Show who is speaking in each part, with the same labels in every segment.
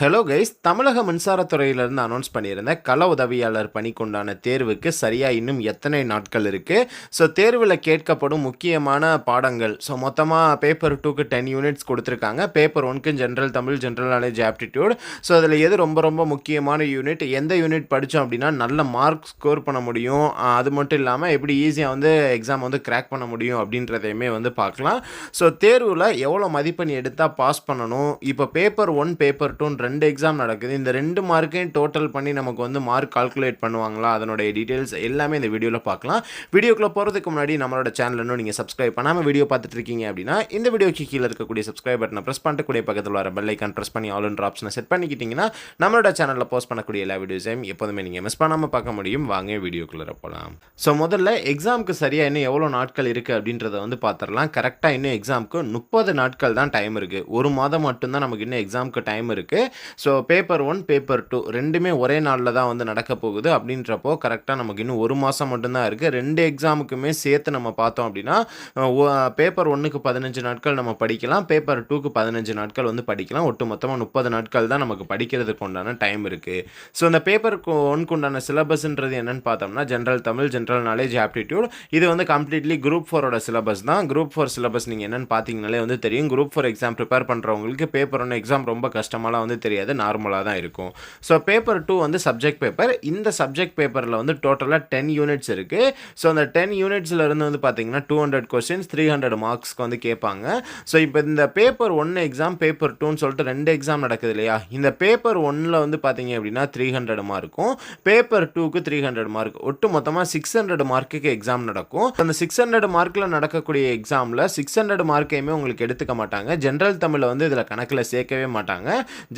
Speaker 1: Hello guys தமிழக மின்சாரத்துறையிலேருந்து announce பண்ணியிருந்த கள உதவியாளர் பணிக்குண்டான தேர்வுக்கு சரியாக இன்னும் எத்தனை நாட்கள் இருக்குது ஸோ தேர்வில் கேட்கப்படும் முக்கியமான பாடங்கள். ஸோ மொத்தமாக பேப்பர் டூக்கு டென் யூனிட்ஸ் கொடுத்துருக்காங்க. Paper ஒன்க்கு general Tamil general knowledge aptitude so அதில் எது ரொம்ப ரொம்ப முக்கியமான யூனிட் எந்த யூனிட் படித்தோம் அப்படின்னா நல்ல மார்க் ஸ்கோர் பண்ண முடியும். அது மட்டும் இல்லாமல் எப்படி ஈஸியாக வந்து எக்ஸாம் வந்து கிராக் பண்ண முடியும் அப்படின்றதையுமே வந்து பார்க்கலாம். ஸோ தேர்வில் எவ்வளோ மதிப்பெண் எடுத்தால் பாஸ் பண்ணணும்? இப்போ பேப்பர் ஒன் பேப்பர் டூன்ற ரெண்டு எக்ஸாம் நடக்குது. இந்த ரெண்டு மார்க்கையும் டோட்டல் பண்ணி நமக்கு வந்து மார்க் கால்குலேட் பண்ணுவாங்களா? அதனுடைய டீட்டெயில்ஸ் எல்லாமே இந்த வீடியோவில் பார்க்கலாம். வீடியோக்குள்ளே போகிறதுக்கு முன்னாடி நம்மளோட சேனல் இன்னும் நீங்கள் சப்ஸ்கிரைப் பண்ணாமல் வீடியோ பார்த்துட்டு இருக்கீங்க அப்படின்னா இந்த வீடியோக்கு கீழே இருக்கக்கூடிய சப்ஸ்கிரைப் பட்டனை ப்ரெஸ் பண்ணிட்டு கூடிய பக்கத்தில் வர பெல் ஐக்கான் ப்ரெஸ் பண்ணி ஆல் ஆப்ஷனை செட் பண்ணிக்கிட்டிங்கன்னா நம்மளோட சேனலில் போஸ்ட் பண்ணக்கூடிய எல்லா வீடியோஸையும் எப்போதுமே நீங்கள் மிஸ் பண்ணாமல் பார்க்க முடியும். வாங்க வீடியோக்குள்ளே போகலாம் ஸோ முதல்ல எக்ஸாமுக்கு சரியாக இன்னும் எவ்வளோ நாட்கள் இருக்குது அப்படின்றத வந்து பார்த்துடலாம் கரெக்டாக இன்னும் எக்ஸாமுக்கு முப்பது நாட்கள் தான் டைம் இருக்குது ஒரு மாதம் மட்டும்தான் நமக்கு இன்னும் எக்ஸாமுக்கு டைம் இருக்குது so paper one paper two ரெண்டுமே ஒரே நாளில் தான் வந்து நடக்க போகுது. அப்படின்றப்போ கரெக்டாக நமக்கு இன்னும் ஒரு மாதம் மட்டும்தான் இருக்குது ரெண்டு எக்ஸாமுக்குமே சேர்த்து நம்ம பார்த்தோம் அப்படின்னா பேப்பர் ஒன்றுக்கு பதினஞ்சு நாட்கள் நம்ம படிக்கலாம். பேப்பர் டூக்கு பதினஞ்சு நாட்கள் வந்து படிக்கலாம். ஒட்டு மொத்தமாக முப்பது நாட்கள் தான் நமக்கு படிக்கிறதுக்கு உண்டான டைம் இருக்குது ஸோ இந்த பேப்பர் ஒன்க்கு உண்டான சிலபஸ்ன்றது என்னென்னு பார்த்தோம்னா general Tamil general knowledge aptitude இது வந்து கம்ப்ளீட்லி குரூப் ஃபோரோட சிலபஸ் தான். குரூப் ஃபோர் சிலபஸ் நீங்கள் என்னென்னு பார்த்தீங்கனாலே வந்து தெரியும். குரூப் ஃபோர் எக்ஸாம் ப்ரிப்பேர் பண்ணுறவங்களுக்கு பேப்பர் ஒன்று எக்ஸாம் ரொம்ப கஷ்டமாலாம் வந்து தெரியாது நார்மலாக தான் இருக்கும். ஸோ பேப்பர் டூ வந்து சப்ஜெக்ட் பேப்பர் இந்த சப்ஜெக்ட் பேப்பரில் வந்து டோட்டலாக டென் யூனிட்ஸ் இருக்குது ஸோ அந்த டென் யூனிட்ஸ்லேருந்து வந்து பார்த்தீங்கன்னா two hundred questions three hundred மார்க்ஸ்க்கு வந்து கேட்பாங்க. ஸோ இப்போ இந்த பேப்பர் ஒன் எக்ஸாம் பேப்பர் டூன்னு சொல்லிட்டு ரெண்டு எக்ஸாம் நடக்குது இல்லையா? இந்த பேப்பர் ஒன்னில் வந்து பார்த்தீங்க அப்படின்னா த்ரீ ஹண்ட்ரட் மார்க்கும் பேப்பர் டூக்கு த்ரீ ஹண்ட்ரட் மார்க் ஒட்டு மொத்தமாக சிக்ஸ் ஹண்ட்ரட் மார்க்குக்கு எக்ஸாம் நடக்கும். அந்த சிக்ஸ் ஹண்ட்ரட் மார்க்கில் நடக்கக்கூடிய எக்ஸாமில் சிக்ஸ் ஹண்ட்ரட் மார்க்கையுமே உங்களுக்கு எடுத்துக்க மாட்டாங்க. ஜென்ரல் தமிழை வந்து இதில் கணக்கில் சேர்க்கவே மாட்டாங்க.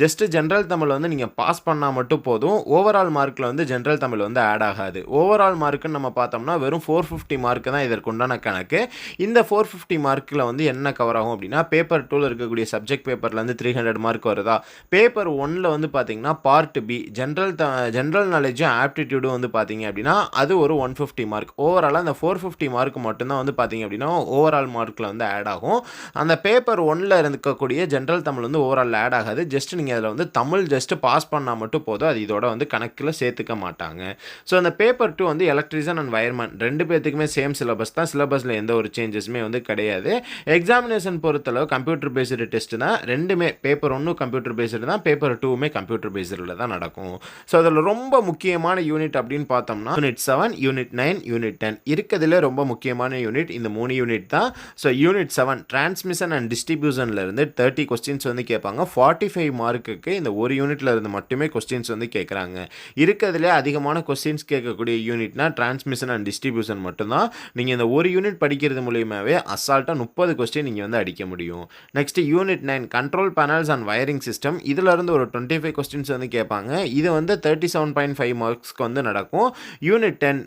Speaker 1: ஜஸ்ட் ஜென்ரல் தமிழ் வந்து நீங்கள் பாஸ் பண்ணால் மட்டும் போதும். ஓவரால் மார்க்கில் வந்து ஜென்ரல் தமிழ் வந்து ஆட் ஆகாது. ஓவரால் மார்க்குன்னு நம்ம பார்த்தோம்னா வெறும் ஃபோர் ஃபிஃப்டி மார்க்கு தான் இதற்குண்டான கணக்கு. இந்த ஃபோர் ஃபிஃப்டி மார்க்கில் வந்து என்ன கவர் ஆகும் அப்படின்னா பேப்பர் டூவில் இருக்கக்கூடிய சப்ஜெக்ட் பேப்பர்லேருந்து த்ரீ ஹண்ட்ரட் மார்க் வருதா? பேப்பர் ஒனில் வந்து பார்த்தீங்கன்னா part B general the general நாலேஜும் ஆப்டிடியூடும் வந்து பார்த்தீங்க அப்படின்னா அது ஒரு ஒன் ஃபிஃப்டி மார்க் ஓவராலாக அந்த ஃபோர் ஃபிஃப்டி மார்க் மட்டும்தான் வந்து பார்த்தீங்க அப்படின்னா ஓவரால் மார்க்கில் வந்து ஆட் ஆகும். அந்த பேப்பர் ஒனில் இருக்கக்கூடிய ஜென்ரல் தமிழ் வந்து ஓவரால் ஆட் ஆகாது. ஜஸ்ட் நீங்கள் அதில் வந்து தமிழ் ஜஸ்ட்டு பாஸ் பண்ணால் மட்டும் போதும். அது இதோட வந்து கணக்கில் சேர்த்துக்க மாட்டாங்க. ஸோ அந்த பேப்பர் டூ வந்து எலக்ட்ரிஷன் அண்ட் வயர்மேன் ரெண்டு பேர்த்துக்குமே சேம் சிலபஸ் தான். சிலபஸில் எந்த ஒரு சேஞ்சஸுமே வந்து கிடையாது. எக்ஸாமினேஷன் பொறுத்தளவு கம்ப்யூட்டர் பேஸ்டு டெஸ்ட் தான். ரெண்டுமே பேப்பர் ஒன்றும் கம்ப்யூட்டர் பேஸ்டு தான். பேப்பர் டூவுமே கம்ப்யூட்டர் பேஸ்டில் தான் நடக்கும். ஸோ அதில் ரொம்ப முக்கியமான யூனிட் அப்படின்னு பார்த்தோம்னா unit seven unit nine unit ten இருக்கிறதுல ரொம்ப முக்கியமான யூனிட் இந்த மூணு யூனிட் தான். So unit seven transmission and டிஸ்ட்ரிபியூஷன்லேருந்து thirty questions வந்து கேட்பாங்க. ஃபார்ட்டி ஃபைவ் மார்க்குக்கு இந்த ஒரு யூனிட்ல இருந்து மட்டுமே கொஸ்டின்ஸ் வந்து கேட்குறாங்க இருக்கிறதுலே அதிகமான கொஸ்டின்ஸ் கேட்கக்கூடிய யூனிட்னா டிரான்ஸ்மிஷன் அண்ட் டிஸ்ட்ரிபியூஷன் மட்டும்தான். நீங்கள் இந்த ஒரு யூனிட் படிக்கிறது மூலியமாகவே அசால்ட்டாக முப்பது கொஸ்டின் நீங்கள் வந்து அடிக்க முடியும். Next unit nine control panels and wiring system இதிலிருந்து ஒரு டுவெண்ட்டி ஃபைவ் கொஸ்டின்ஸ் வந்து கேட்பாங்க இது வந்து தேர்ட்டி செவன் பாயிண்ட் ஃபைவ் மார்க்ஸ்க்கு வந்து நடக்கும். Unit ten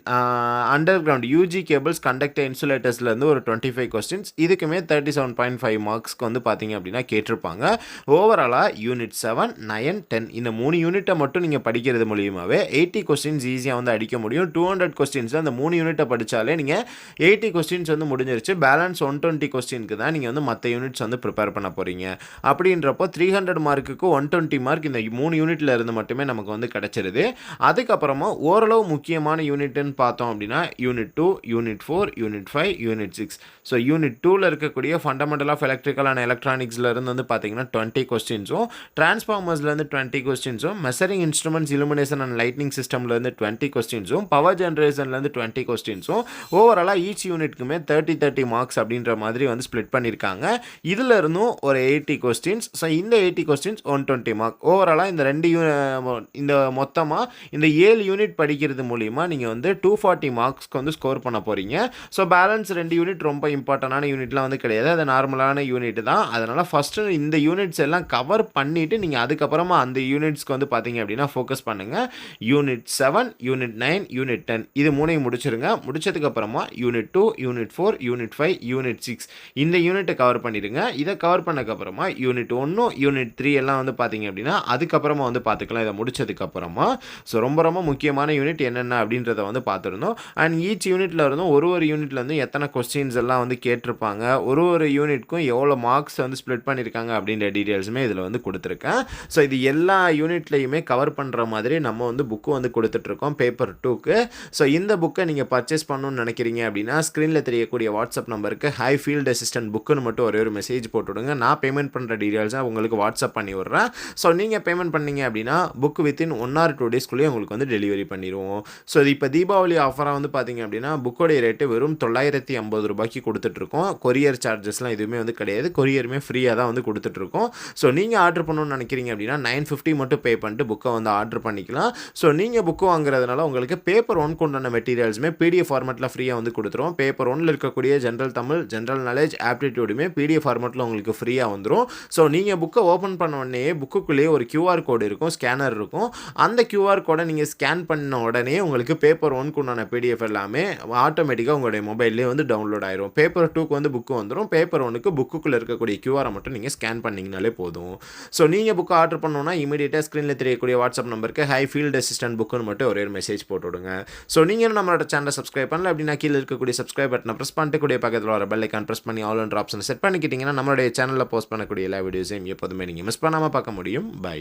Speaker 1: under ground UG cables conductor இன்சுலேட்டர்ஸ்லேருந்து ஒரு டுவெண்ட்டி ஃபைவ் கொஸ்டின்ஸ் இதுக்குமே தேர்ட்டி செவன் பாயிண்ட் ஃபைவ் மார்க்ஸ்க்கு வந்து பார்த்தீங்க அப்படின்னா கேட்டிருப்பாங்க. ஓவராலாக யூனிட் செவன் நயன் டென் இந்த மூணு யூனிட்டை மட்டும் நீங்கள் படிக்கிறது மூலியமாகவே எயிட்டி கொஸ்டின்ஸ் ஈஸியாக வந்து அடிக்க முடியும். டூ ஹண்ட்ரட் கொஸ்டின்ஸ் அந்த மூணு யூனிட்டை படித்தாலே நீங்கள் எயிட்டி கொஸ்டின்ஸ் வந்து முடிஞ்சிருச்சு. பேலன்ஸ் ஒன் டுவெண்ட்டி கொஸ்டினுக்கு தான் நீங்கள் வந்து மற்ற யூனிட்ஸ் வந்து ப்ரிப்பேர் பண்ண போகிறீங்க அப்படின்றப்போ த்ரீ ஹண்ட்ரட் மார்க்குக்கு ஒன் டுவெண்ட்டி மார்க் இந்த மூணு யூனிட்ல இருந்து மட்டுமே நமக்கு வந்து கிடச்சிருது. அதுக்கப்புறமா ஓரளவு முக்கியமான யூனிட்னு பார்த்தோம் அப்படின்னா unit two unit four unit five unit six so unit டூவில் இருக்கக்கூடிய ஃபண்டமெண்டல் ஆஃப் எலக்ட்ரிக்கல் அண்ட் எலக்ட்ரானிக்ஸ்லேருந்து வந்து பார்த்தீங்கன்னா டுவெண்ட்டி கொஸ்டின்ஸும் டிரான்ஸ்ஃபார்மர்ஸ்லேருந்து twenty கொஸ்டின்ஸும் measuring instruments illumination and lightning சிஸ்டம்லேருந்து twenty கொஸ்டின்ஸும் பவர் ஜென்ரேஷன்லேருந்து டுவெண்ட்டி கொஸ்டின்ஸும் ஓவராலாக ஈச் யூனிட்க்குமே தேர்ட்டி தேர்ட்டி மார்க்ஸ் அப்படின்ற மாதிரி வந்து ஸ்ப்ளிட் பண்ணியிருக்காங்க இதில் இருந்தும் ஒரு எயிட்டி கொஸ்டின்ஸ் ஸோ இந்த eighty questions one twenty mark ஓவராலாக இந்த ரெண்டு இந்த மொத்தமாக இந்த ஏழு யூனிட் படிக்கிறது மூலிமா நீங்கள் வந்து டூ ஃபார்ட்டி மார்க்ஸ்க்கு வந்து ஸ்கோர் பண்ண போகிறீங்க ஸோ பேலன்ஸ் ரெண்டு யூனிட் ரொம்ப இம்பார்ட்டண்டான யூனிட்லாம் வந்து கிடையாது. அது நார்மலான யூனிட் தான். அதனால் ஃபஸ்ட்டு இந்த யூனிட்ஸ் எல்லாம் கவர் பண்ணிவிட்டு நீங்கள் அதுக்கப்புறமா அந்த யூனிட்ஸ்க்கு வந்து பார்த்தீங்க அப்படின்னா ஃபோக்கஸ் பண்ணுங்கள் unit seven unit nine unit ten இது மூணையும் முடிச்சிருங்க. முடிச்சதுக்கப்புறமா unit two unit four unit five unit six இந்த யூனிட்டை கவர் பண்ணிடுங்க. இதை கவர் பண்ணக்கப்புறமா யூனிட் ஒன்று யூனிட் த்ரீ எல்லாம் வந்து பார்த்தீங்க அப்படின்னா அதுக்கப்புறமா வந்து பார்த்துக்கலாம் இதை முடிச்சதுக்கப்புறமா. ஸோ ரொம்ப ரொம்ப முக்கியமான யூனிட் என்னென்ன அப்படின்றத வந்து பார்த்துருந்தோம் அண்ட் ஈச் யூனிட்டில் இருந்தும் ஒரு ஒரு யூனிட்லேருந்து எத்தனை கொஸ்டின்ஸ் எல்லாம் வந்து கேட்டிருப்பாங்க. ஒரு ஒரு யூனிட்க்கும் எவ்வளோ மார்க்ஸ் வந்து ஸ்ப்ளிட் பண்ணியிருக்காங்க அப்படின்ற டீட்டெயில்ஸுமே இதில் வந்து கொடுத்துருக்கேன். ஸோ இது எல்லா யூனிட்லேயுமே கவர் பண்ணுற மாதிரி நம்ம வந்து புக்கு வந்து கொடுத்துட்ருக்கோம் பேப்பர் டூக்கு ஸோ இந்த புக்கை நீங்கள் பர்ச்சேஸ் பண்ணணும்னு நினைக்கிறீங்க அப்படின்னா ஸ்க்ரீனில் தெரியக்கூடிய வாட்ஸ்அப் நம்பருக்கு ஹை ஃபீல்ட் அசிஸ்டன்ட் புக்குன்னு மட்டும் ஒரே ஒரு மெசேஜ் போட்டுவிடுங்க நான் பேமெண்ட் பண்ணுற டீட்டெயில்ஸாக உங்களுக்கு வாட்ஸ்அப் பண்ணி விட்றேன். ஸோ நீங்கள் பேமெண்ட் பண்ணீங்க அப்படின்னா book within one or two டேஸ்க்குள்ளேயே உங்களுக்கு வந்து டெலிவரி பண்ணிடுவோம் ஸோ இது இப்போ தீபாவளி ஆஃபராக வந்து பார்த்தீங்க அப்படின்னா புக்கோடைய ரேட்டு வெறும் தொள்ளாயிரத்தி ஐம்பது ரூபாய்க்கு கொடுத்துட்ருக்கோம். கொரியர் சார்ஜஸ்லாம் எதுவுமே வந்து கிடையாது. கொரியருமே ஃப்ரீயாக தான் வந்து கொடுத்துட்ருக்கோம். ஸோ நீங்கள் ஆர்டர் பண்ணணும்னு நினைக்கிறீங்க அப்படின்னா நைன் ஃபிஃப்டி மட்டும் பே பண்ணிட்டு புக்கை வந்து ஆர்டர் பண்ணிக்கலாம். ஸோ நீங்கள் புக்கு வாங்குறதுனால உங்களுக்கு பேப்பர் ஒன்க்கு உண்டான மெட்டீரியல்ஸுமே பிடிஎஃப் ஃபார்மெட்டில் ஃப்ரீயாக வந்து கொடுத்துருவோம். பேப்பர் ஒன்னில் இருக்கக்கூடிய ஜென்ரல் தமிழ் ஜென்ரல் நாலேஜ் ஆப்டிடியூடுமே பிடிஎஃப் ஃபார்மெட்டில் உங்களுக்கு ஃப்ரீயாக வந்துடும் ஸோ நீங்கள் புக்கை ஓப்பன் பண்ண உடனே புக்குக்குள்ளேயே ஒரு கியூஆர் கோடு இருக்கும் ஸ்கேனர் இருக்கும். அந்த கியூஆர் கோடை நீங்கள் ஸ்கேன் பண்ண உடனே உங்களுக்கு பேப்பர் ஒன்க்கு உண்டான பிடிஎஃப் எல்லாமே ஆட்டோமேட்டிக்காக உங்களுடைய மொபைல்லேயே வந்து டவுன்லோட் ஆயிரும். பேப்பர் டூக்கு வந்து புக்கு வந்துடும் பேப்பர் ஒன்றுக்கு புக்குக்குள்ளே இருக்கக்கூடிய கியூஆரை மட்டும் நீங்கள் ஸ்கேன் பண்ணிங்கனாலே போதும். ஸோ நீங்கள் புக்கு ஆர்டர் பண்ணோன்னா இமீடியட்டாக ஸ்க்ரீனில் தெரியக்கூடிய வாட்ஸ்அப் நம்பருக்கு ஹை ஃபீல்ட் அசிஸ்டன்ட் புக்குன்னு மட்டும் ஒரே ஒரு மெசேஜ் போட்டு விடுங்க. ஸோ நீங்கள் நம்மளோட சேனலை சப்ஸ்கிரைப் பண்ணல அப்படின்னா கீழே இருக்கக்கூடிய சப்ஸ்கிரைப் பட்டனை ப்ரெஸ் பண்ணிட்டு கூடிய பக்கத்தில் வர பெல் ஐக்கான் ப்ரெஸ் பண்ணி ஆல் என்ற ஆப்ஷனை செட் பண்ணிக்கிட்டிங்கன்னா நம்மளுடைய சேனலில் போஸ்ட் பண்ணக்கூடிய எல்லா வீடியோஸையும் எப்போதுமே நீங்கள் மிஸ் பண்ணாமல் பார்க்க முடியும். பை